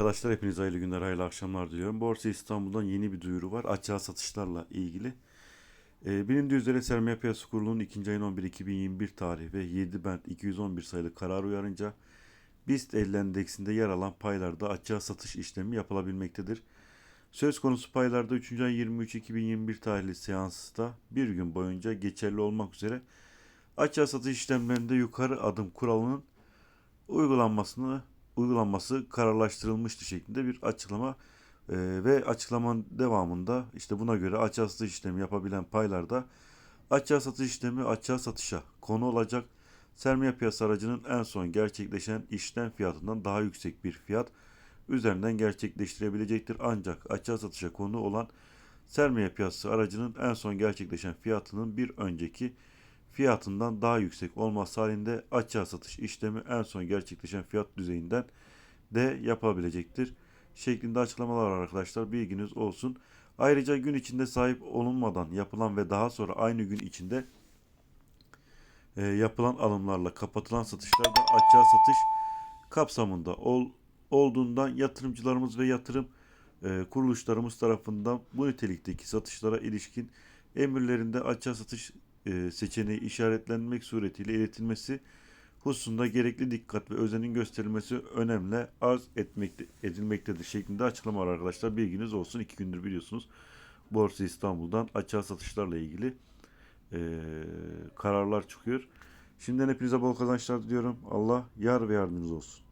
Arkadaşlar hepinize hayırlı günler, hayırlı akşamlar diliyorum. Borsa İstanbul'dan yeni bir duyuru var. Açığa satışlarla ilgili. Ee, bilindiği üzere Sermaye Piyasası Kurulu'nun 2. ayın 11 2021 tarihi ve 7 bent 211 sayılı karar uyarınca BIST 50 endeksinde yer alan paylarda açığa satış işlemi yapılabilmektedir. Söz konusu paylarda 3. ay 23 2021 tarihli seansta bir gün boyunca geçerli olmak üzere açığa satış işlemlerinde yukarı adım kuralının uygulanmasını uygulanması kararlaştırılmıştı şeklinde bir açıklama e, ve açıklamanın devamında işte buna göre açığa satış işlemi yapabilen paylarda açığa satış işlemi açığa satışa konu olacak sermaye piyasa aracının en son gerçekleşen işlem fiyatından daha yüksek bir fiyat üzerinden gerçekleştirebilecektir. Ancak açığa satışa konu olan sermaye piyasası aracının en son gerçekleşen fiyatının bir önceki fiyatından daha yüksek olması halinde açığa satış işlemi en son gerçekleşen fiyat düzeyinden de yapabilecektir. Şeklinde açıklamalar var arkadaşlar bilginiz olsun. Ayrıca gün içinde sahip olunmadan yapılan ve daha sonra aynı gün içinde e, yapılan alımlarla kapatılan satışlarda açığa satış kapsamında ol, olduğundan yatırımcılarımız ve yatırım e, kuruluşlarımız tarafından bu nitelikteki satışlara ilişkin emirlerinde açığa satış e, seçeneği işaretlenmek suretiyle iletilmesi hususunda gerekli dikkat ve özenin gösterilmesi önemli arz etmekte, edilmektedir şeklinde açıklama var arkadaşlar. Bilginiz olsun. iki gündür biliyorsunuz Borsa İstanbul'dan açığa satışlarla ilgili e, kararlar çıkıyor. Şimdiden hepinize bol kazançlar diliyorum. Allah yar ve yardımcınız olsun.